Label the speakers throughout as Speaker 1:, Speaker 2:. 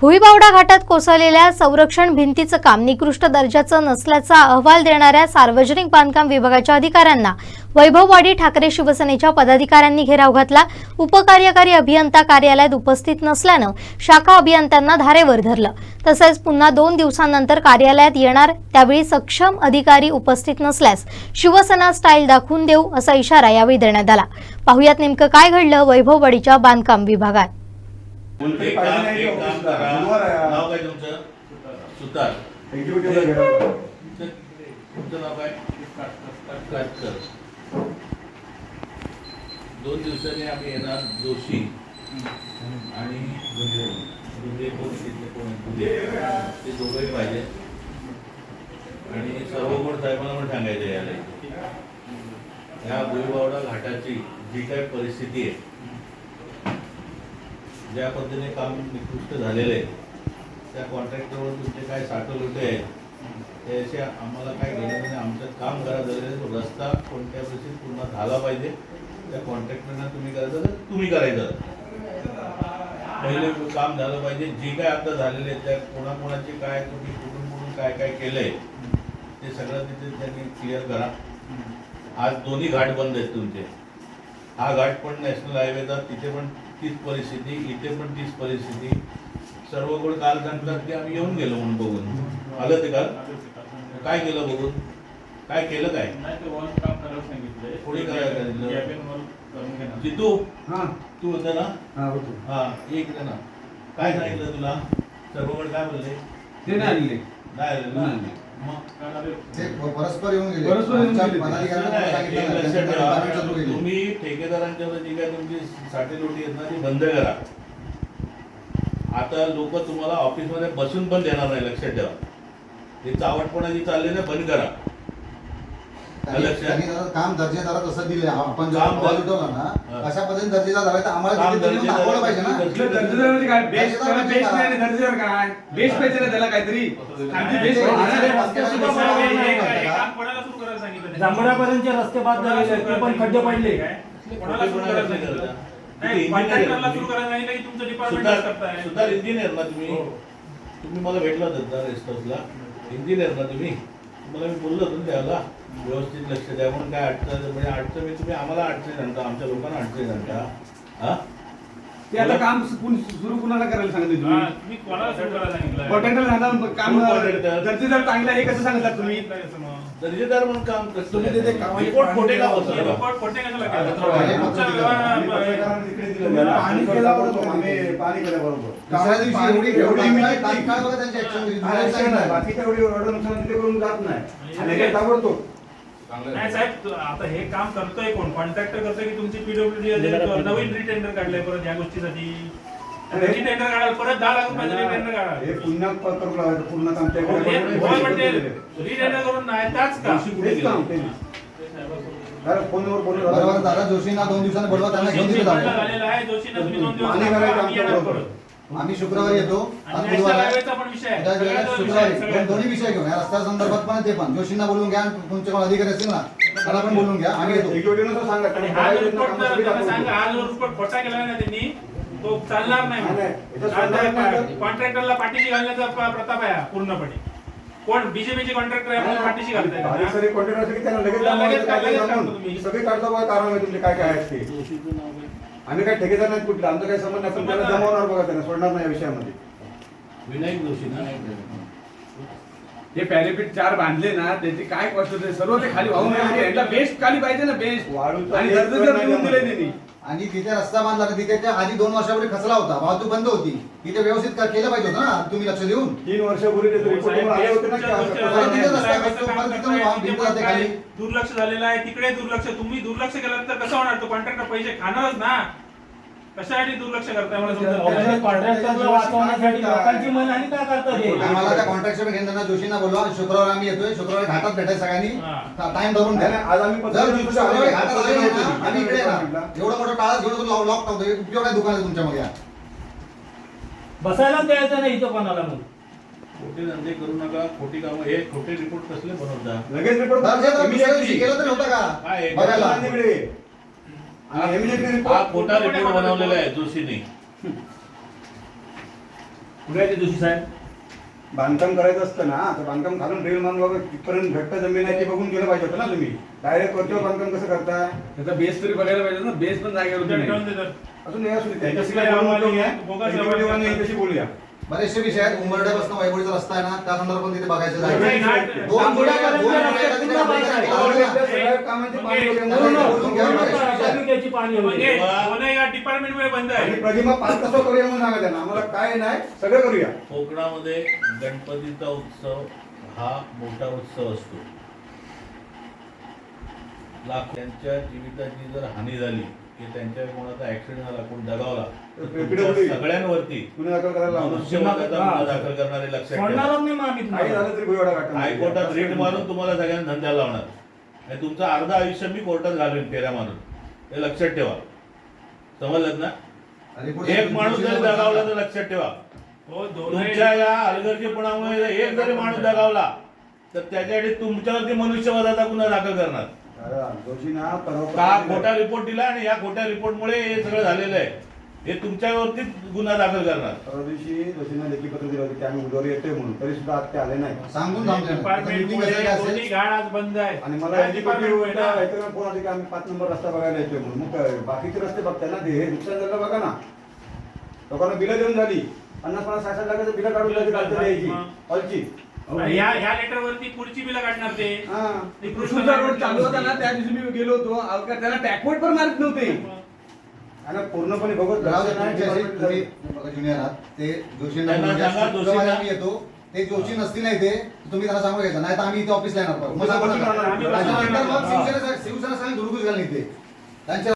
Speaker 1: भुईबावडा घाटात कोसळलेल्या संरक्षण भिंतीचं काम निकृष्ट दर्जाचं नसल्याचा अहवाल देणाऱ्या सार्वजनिक बांधकाम विभागाच्या अधिकाऱ्यांना वैभववाडी ठाकरे शिवसेनेच्या पदाधिकाऱ्यांनी घेराव घातला. उपकार्यकारी अभियंता कार्यालयात उपस्थित नसल्यानं शाखा अभियंत्यांना धारेवर धरलं. तसेच पुन्हा दोन दिवसांनंतर कार्यालयात येणार त्यावेळी सक्षम अधिकारी उपस्थित नसल्यास शिवसेना स्टाईल दाखवून देऊ असा इशारा यावेळी देण्यात आला. पाहुयात नेमकं काय घडलं वैभववाडीच्या बांधकाम विभागात.
Speaker 2: एक काम एक काम करा. नाव काय तुमचं? सुतार. तुमचं नाव काय? काटकर. दोन दिवसांनी आम्ही येणार जोशी. आणि ते दोघंही पाहिजे. आणि सर्व कोण साहेबांना पण सांगायचं याला. ह्या भुईबावडा घाटाची जी काही परिस्थिती आहे ज्या पद्धतीने काम निकृष्ट झालेलं आहे त्या कॉन्ट्रॅक्टरवर तुमचे काय साठवलुटे आहेत त्याशी आम्हाला काय घेणं म्हणजे आमचं काम करा झालेलं आहे तो रस्ता कोणत्या परिस्थितीत पूर्ण झाला पाहिजे? त्या कॉन्ट्रॅक्टरना तुम्ही करायचं तर तुम्ही करायचं. पहिले काम झालं पाहिजे. जे काय आता झालेले आहेत त्या कोणाकोणाचे काय तुम्ही कुठून कुठून काय काय केलंय ते सगळं तिथे त्यांनी क्लिअर करा. आज दोन्ही घाट बंद आहेत तुमचे. हा घाट पण नॅशनल हायवेचा तिथे पण तीच परिस्थिती इथे पण तीच परिस्थिती. सर्व कोण काल सांगतात की आम्ही येऊन गेलो म्हणून बघून. आलं ते काल? काय केलं बघून? काय केलं काय? कोणी करायला सांगितलं? जितू? तू होता ना? हा एक ना काय सांगितलं तुला? सर्वकडे काय बोलले?
Speaker 3: ते नाही आणले.
Speaker 2: नाही आलं ना?
Speaker 3: नाही.
Speaker 2: मग
Speaker 4: ते परस्पर येऊन गेले
Speaker 3: परस्पर येऊन
Speaker 4: आमच्या
Speaker 3: गेले.
Speaker 4: पदाधिकाऱ्यांना
Speaker 2: नाही,
Speaker 4: सांगितलं
Speaker 2: एक
Speaker 4: ना,
Speaker 2: लक्षात
Speaker 4: त्यांच्या
Speaker 2: ठेवा,
Speaker 4: department च्या through गेले.
Speaker 2: तुम्ही ठेकेदारांच्या जी काय तुमची साठेलोटी आहेत ना ती बंद करा आता लोक तुम्हाला ऑफिसमध्ये बसून पण देणार नाही लक्षात ठेवा हे चावटपणा जी चालली ना बंद करा
Speaker 4: त्यांनी काम दर्जेदारात असं दिले आपण जेव्हा
Speaker 2: दर-
Speaker 4: उठवला ना. अशा पद्धतीने दर्जेदार झाला तर आम्हाला तिथे
Speaker 2: दर्जेदार-
Speaker 4: दाखवलं पाहिजे ना.
Speaker 2: दर्जेदार-
Speaker 3: दर्जेदार म्हणजे काय? बेस्ट
Speaker 4: दर्जेदार
Speaker 3: बेस्ट
Speaker 4: काय?
Speaker 3: नाही दर्जेदार काय? बेस्ट पाहिजे ना त्याला काहीतरी. आमची बेस्ट
Speaker 5: जांभळापर्यंतचे रस्ते बाद झालेले आहेत. ते पण खड्डे पडले.
Speaker 6: कोणाला सुरू करायला सांगितलं? नाही, कॉन्ट्रॅक्टरला सुरू करायला सांगितलं की तुमचं डिपार्टमेंट
Speaker 2: सुतार
Speaker 6: करताय.
Speaker 2: सुतार इंजिनियर ना तुम्ही.
Speaker 6: हो.
Speaker 2: तुम्ही मला भेटला होता ना रेस्ट हाऊसला इंजिनियर ना तुम्ही. तुम्हाला मी बोललो होतो द्यायला त्याला व्यवस्थित लक्ष द्या म्हणून काय अडचण म्हणजे अडचण मी तुम्ही आम्हाला अडचणी आणता आमच्या लोकांना अडचणी आणता. हां?
Speaker 3: ते आता काम सुरू कुणाला करायला सांगितलं
Speaker 6: हा,
Speaker 3: तुम्ही
Speaker 6: तुम्ही कोणाला सुरू करायला सांगितलं
Speaker 3: कॉन्ट्रॅक्टर सांगा काम
Speaker 2: contractor?
Speaker 3: दर्जेदार चांगलं हे कसं सांगितलं तुम्ही?
Speaker 2: दर्जेदार म्हणून काम करतो
Speaker 3: तुम्ही तिथे कामाची
Speaker 2: रिपोर्ट खोटे का
Speaker 6: कशाला
Speaker 2: हा,
Speaker 6: केलं?
Speaker 3: पाणी केल्याबरोबर आम्ही पाणी
Speaker 4: दुसऱ्या दिवशी एवढी एवढी तात्काळ- तात्काळ बघा त्यांची action घेतली. तुम्हाला सांगितलं.
Speaker 3: बाकीच्या एवढी ऑर्डरनुसार तिथे करून जात नाही. आणि ताबडतोब.
Speaker 6: नाही साहेब आता हे काम करतोय कोण? कॉन्ट्रॅक्टर करतोय की तुमची पीडब्ल्यूडी नवीन रिटेंडर काढलंय परत या गोष्टीसाठी. रिटेंडर काढाल परत दहा लाख रुपयाचं रिटेंडर काढाल
Speaker 3: हे पुन्हा लावायचं काम
Speaker 6: रिटेंडर करून नाही त्याच
Speaker 3: काम. फोनवर
Speaker 4: दादा. जोशींना दोन दिवसांनी बोलवा त्यांना घेऊन
Speaker 6: आहे जोशींना तुम्ही दोन दिवस आम्ही
Speaker 4: शुक्रवारी येतो. शुक्रवारी. दोन्ही विषय घेऊन या. रस्त्या संदर्भात पण ते पण. जोशींना बोलून घ्या तुमचे कोण अधिकारी असतील ना त्याला पण बोलून घ्या. आम्ही येतो.
Speaker 6: खोटा केला ना त्यांनी तो चालणार नाही. कॉन्ट्रॅक्टरला पाठीशी घालण्याचा प्रताप आहे पूर्णपणे. कोण? बीजेपीचे कॉन्ट्रॅक्टर आहे पाठीशी घालताय.
Speaker 3: सगळे काढतो कारण तुमचे काय काय आहेत ते.
Speaker 2: जोशीचं नाव काय?
Speaker 3: आम्ही काय ठेकेदार नाही कुठले? आमचं काही संबंध नाही. पण. जमवणार बघा त्यांना सोडणार नाही या विषयामध्ये.
Speaker 2: विनायक जोशी ना?
Speaker 7: हे पॅरेपीट चार बांधले ना त्याची काय कॉस्ट होते? सर्व ते खाली वाहून गेले यांना बेस्ट खाली पाहिजे ना बेस्ट
Speaker 3: वाळूचा
Speaker 7: आणि
Speaker 3: एक
Speaker 7: दर्जेदार
Speaker 3: पण
Speaker 7: देऊन
Speaker 3: नाही
Speaker 7: दिले त्यांनी.
Speaker 4: आणि तिथे रस्ता बांधला तर तिथे त्या आधी दोन वर्षापूर्वी खचला होता. वाहतूक बंद होती. तिथे व्यवस्थित का- केलं पाहिजे होतं ना? तुम्ही लक्ष देऊन.
Speaker 3: तीन वर्षापूर्वी
Speaker 6: हो,
Speaker 3: आले होते ना की
Speaker 4: रस्ता परत तिथं वाहन भिंत जाते खाली.
Speaker 6: दुर्लक्ष झालेलं आहे. तिकडे दुर्लक्ष तुम्ही दुर्लक्ष केलं तर कसं होणार? तो कॉन्ट्रॅक्टर पैसे खाणारच ना. कशासाठी दुर्लक्ष करताय मला समजत नाही.
Speaker 5: ऑफिसर कॉन्ट्रॅक्टरला वाचवण्यासाठी लोकांची मनहानी का करतात हे?
Speaker 4: आम्हाला त्या घेताना जोशींना बोलवा शुक्रवार आम्ही येतोय शुक्रवारी घाटात भेटाय सगळ्यांनी.
Speaker 6: हा.
Speaker 4: टाइम धरून
Speaker 3: नाही,
Speaker 4: द्या
Speaker 3: नाही, आज आम्ही
Speaker 4: जर
Speaker 3: पत्रकार
Speaker 4: शुक्रवारी घाटात आले नाही ना,
Speaker 3: आम्ही
Speaker 4: आम्ही इकडे येणार.
Speaker 3: म्हटलं.
Speaker 4: एवढं मोठं टाळा घेऊन लॉक उपयोग काय दुकान आहे तुमच्या मग? या
Speaker 5: बसायला द्यायचं नाही इथं कोणाला मग.
Speaker 2: खोटे धंदे करू नका. खोटी कामं हे खोटे रिपोर्ट कसले बनवता
Speaker 3: लगेच.
Speaker 4: दिवशी केलं तर नव्हतं
Speaker 2: काय आहे?
Speaker 4: का बघायला
Speaker 3: बघायला आणि immediately report-
Speaker 2: हा खोटा रिपोर्ट बनवलेला आहे जोशीने.
Speaker 5: कुठे आहे ते जोशी साहेब?
Speaker 3: बांधकाम करायचं असतं ना तर बांधकाम घालून ड्रिल मारून बाबा तिथपर्यंत घट्ट जमीन आहे ते बघून केलं पाहिजे होतं ना तुम्ही. डायरेक्ट वरतीवर बांधकाम कसं करताय
Speaker 7: त्याचा बेस तरी बघायला पाहिजे ना बेस पण जागेवर
Speaker 6: ठेवून
Speaker 7: नाही.
Speaker 3: अजून हे असू दे. त्यांच्याशी
Speaker 6: काय
Speaker 3: नाही बोलूया.
Speaker 4: बरेचसे विषय आहेत. उंबरड्यापासून वायगुडीचा रस्ता आहे ना त्या संदर्भात पण तिथे बघायचं
Speaker 6: नाही,
Speaker 4: आहे. दोन जोड्या दोन
Speaker 3: प्रतिमा पाच कसं करूया म्हणून सांगा त्यांना. आम्हाला काय नाही सगळं करूया.
Speaker 2: कोकणामध्ये गणपतीचा उत्सव हा मोठा उत्सव असतो. लाख त्यांच्या जीविताची जर हानी झाली की त्यांच्या कोणाचा ऍक्सिडेंट झाला कोण दगावला तर तुमच्या. सगळ्यांवरती
Speaker 3: गुन्हे दाखल करायला लावणार.
Speaker 2: मनुष्यवधाचा गुन्हा दाखल करणारे लक्षात ठेवा.
Speaker 5: सोडणारच नाही मग आम्ही
Speaker 3: काही
Speaker 5: तुम्हाला.
Speaker 3: झालं तरी घाटामध्ये.
Speaker 2: हायकोर्टात रेट मारून तुम्हाला सगळ्यांना धंद्याला लावणार. आणि तुमचं अर्ध आयुष्य मी कोर्टात घालवेन फेऱ्या मारून हे लक्षात ठेवा. समजलं ना?
Speaker 4: आणि पुढे
Speaker 2: एक माणूस जरी दगावला तर लक्षात ठेवा.
Speaker 6: हो दोन्ही
Speaker 2: तुमच्या या हलगर्जीपणामुळे एक जरी माणूस दगावला तर त्याच्यासाठी तुमच्यावरती मनुष्यवधाचा गुन्हा दाखल करणार. का खोटा रिपोर्ट दिला आणि या खोट्या रिपोर्टमुळे हे सगळं झालेलं आहे? हे तुमच्यावरतीच गुन्हा दाखल करणार.
Speaker 3: परवा दिवशी दोषींना लेखी पत्र दिलं होतं की आम्ही उद्यावर येतोय म्हणून. तरी सुद्धा आज ते आले नाही
Speaker 4: सांगून
Speaker 6: आज बंद आहे.
Speaker 3: आणि मला
Speaker 6: त्या
Speaker 3: याची
Speaker 6: डिपार्टमेंट मुळे ना.
Speaker 3: फोन आले की आम्ही पाच नंबर रस्ता बघायला येतोय म्हणून. मग काय, बाकीचे रस्ते बघताय ना ते. हे नुकसान झालं बघा ना. लोकांना बिलं देऊन झाली. पन्नास पन्नास साठ साठ लाखाचं बिलं काढून द्यायची काढता द्यायची. हॉलची.
Speaker 6: आणि या या लेटर वरती पुढची बिलं काढणार ते
Speaker 3: हा
Speaker 6: ते
Speaker 7: कृष्णचा रोड चालू होता ना त्या दिवशी मी गेलो होतो त्याला पण मारत नव्हते
Speaker 3: आणि पूर्णपणे बघत
Speaker 4: राहू दे, तुम्ही. बघा ज्युनियर आहात ते
Speaker 2: त्यांना. सांगा, जोशींना-
Speaker 4: आम्ही येतो ते जोशी नसतील नाही ते तुम्ही त्यांना सांगू घ्यायचं नाही तर आम्ही इथे ऑफिसला येणार परत. मग सांगू
Speaker 3: बसून
Speaker 4: नका.
Speaker 3: राहणार.
Speaker 6: आम्ही
Speaker 4: त्याच्यानंतर मग
Speaker 3: हा.
Speaker 4: शिवसेना शिवसेना सांगेल धुडगूस घालून इथे त्यांच्या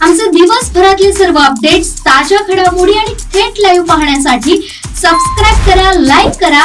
Speaker 8: आमचे दिवसभरातले सर्व अपडेट्स ताज्या घडामोडी आणि थेट लाईव्ह पाहण्यासाठी सबस्क्राईब करा लाईक करा